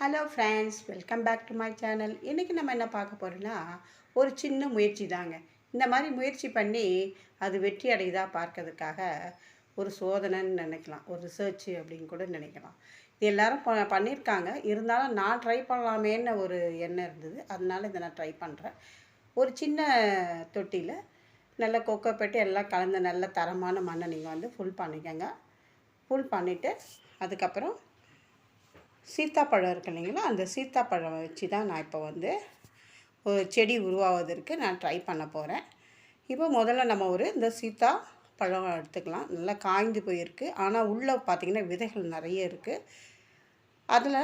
Hello friends welcome back to my channel இன்றைக்கி நம்ம என்ன பார்க்க போகிறோன்னா ஒரு சின்ன முயற்சி தாங்க. இந்த மாதிரி முயற்சி பண்ணி அது வெற்றி அடையுதா பார்க்கறதுக்காக ஒரு சோதனைன்னு நினைக்கலாம். ஒரு ரிசர்ச் அப்படின்னு கூட நினைக்கலாம். இது எல்லாரும் ப பண்ணியிருக்காங்க. இருந்தாலும் நான் ட்ரை பண்ணலாமேன்னு ஒரு எண்ணம் இருந்தது. அதனால இதை நான் ட்ரை பண்ணுறேன் ஒரு சின்ன தொட்டியில் நல்ல கொக்கோ பெட்டு எல்லாம் கலந்த நல்ல தரமான மண்ணை நீங்கள் வந்து ஃபுல் பண்ணிக்கோங்க. ஃபுல் பண்ணிவிட்டு அதுக்கப்புறம் சீத்தாப்பழம் இருக்கு இல்லைங்களா? அந்த சீத்தாப்பழம் வச்சு தான் நான் இப்போ வந்து ஒரு செடி உருவாவதற்கு நான் ட்ரை பண்ண போகிறேன் இப்போ முதல்ல நம்ம ஒரு இந்த சீத்தா பழம் எடுத்துக்கலாம். நல்லா காய்ந்து போயிருக்கு. ஆனால் உள்ளே பார்த்திங்கன்னா விதைகள் நிறைய இருக்குது அதில்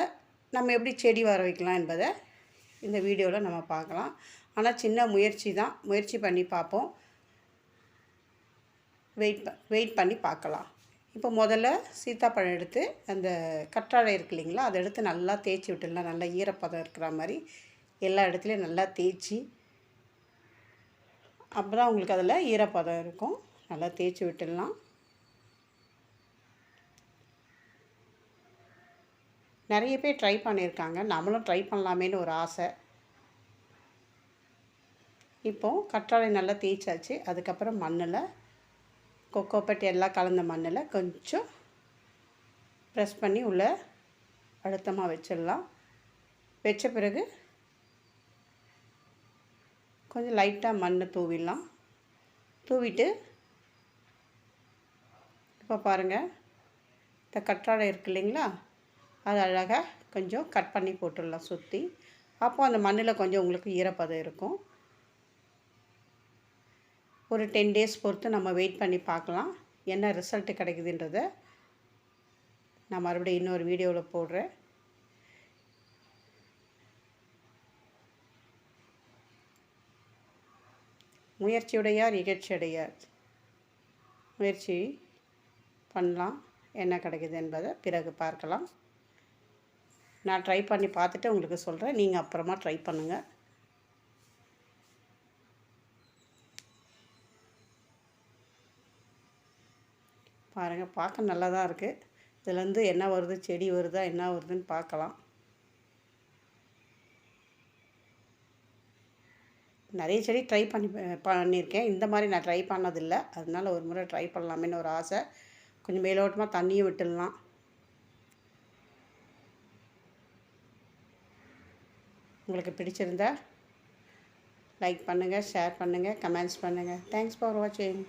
நம்ம எப்படி செடி வர வைக்கலாம் என்பதை இந்த வீடியோவில் நம்ம பார்க்கலாம். ஆனால் சின்ன முயற்சி தான். முயற்சி பண்ணி பார்ப்போம். வெயிட் ப வெயிட் பண்ணி பார்க்கலாம். இப்போ முதல்ல சீத்தாப்பழம் எடுத்து அந்த கற்றாழை இருக்கு இல்லைங்களா அதை எடுத்து நல்லா தேய்ச்சி விட்டுடலாம். நல்லா ஈரப்பதம் இருக்கிற மாதிரி எல்லா இடத்துலையும் நல்லா தேய்ச்சி அப்போ தான் உங்களுக்கு அதில் ஈரப்பதம் இருக்கும். நல்லா தேய்ச்சி விட்டுடலாம். நிறைய பேர் ட்ரை பண்ணியிருக்காங்க. நம்மளும் ட்ரை பண்ணலாமேன்னு ஒரு ஆசை. இப்போது கற்றாழை நல்லா தேய்ச்சாச்சு. அதுக்கப்புறம் மண்ணில் கொக்கோப்பட் எல்லாம் கலந்த மண்ணில் கொஞ்சம் ப்ரெஸ் பண்ணி உள்ளே அழுத்தமாக வச்சிடலாம். வச்ச பிறகு கொஞ்சம் லைட்டாக மண்ணை தூவிடலாம். தூவிட்டு இப்போ பாருங்கள் இந்த கற்றாழை இருக்கு இல்லைங்களா? அது அழகாக கொஞ்சம் கட் பண்ணி போட்டுடலாம் சுற்றி அப்போ அந்த மண்ணில் கொஞ்சம் உங்களுக்கு ஈரப்பதம் இருக்கும். ஒரு டென் டேஸ் பொறுத்து நம்ம வெயிட் பண்ணி பார்க்கலாம். என்ன ரிசல்ட்டு கிடைக்குதுன்றத நான் மறுபடியும் இன்னொரு வீடியோவில் போடுறேன். முயற்சியுடையார் இகழ்ச்சியுடையார். முயற்சி பண்ணலாம். என்ன கிடைக்குது என்பதை பிறகு பார்க்கலாம். நான் ட்ரை பண்ணி பார்த்துட்டு உங்களுக்கு சொல்கிறேன் நீங்கள் அப்புறமா ட்ரை பண்ணுங்கள் பாருங்கள் பார்க்க நல்லா தான் இருக்குது இதுலேருந்து என்ன வருது செடி வருதா என்ன வருதுன்னு பார்க்கலாம். நிறைய செடி ட்ரை பண்ணி பண்ணியிருக்கேன். இந்த மாதிரி நான் ட்ரை பண்ணதில்லை. அதனால் ஒரு முறை ட்ரை பண்ணலாமேன்னு ஒரு ஆசை. கொஞ்சம் மேலோட்டமாக தண்ணியும் விட்டுடலாம். உங்களுக்கு பிடிச்சிருந்தா லைக் பண்ணுங்கள் ஷேர் பண்ணுங்கள் கமெண்ட்ஸ் பண்ணுங்கள் தேங்க்ஸ் ஃபார் வாட்சிங்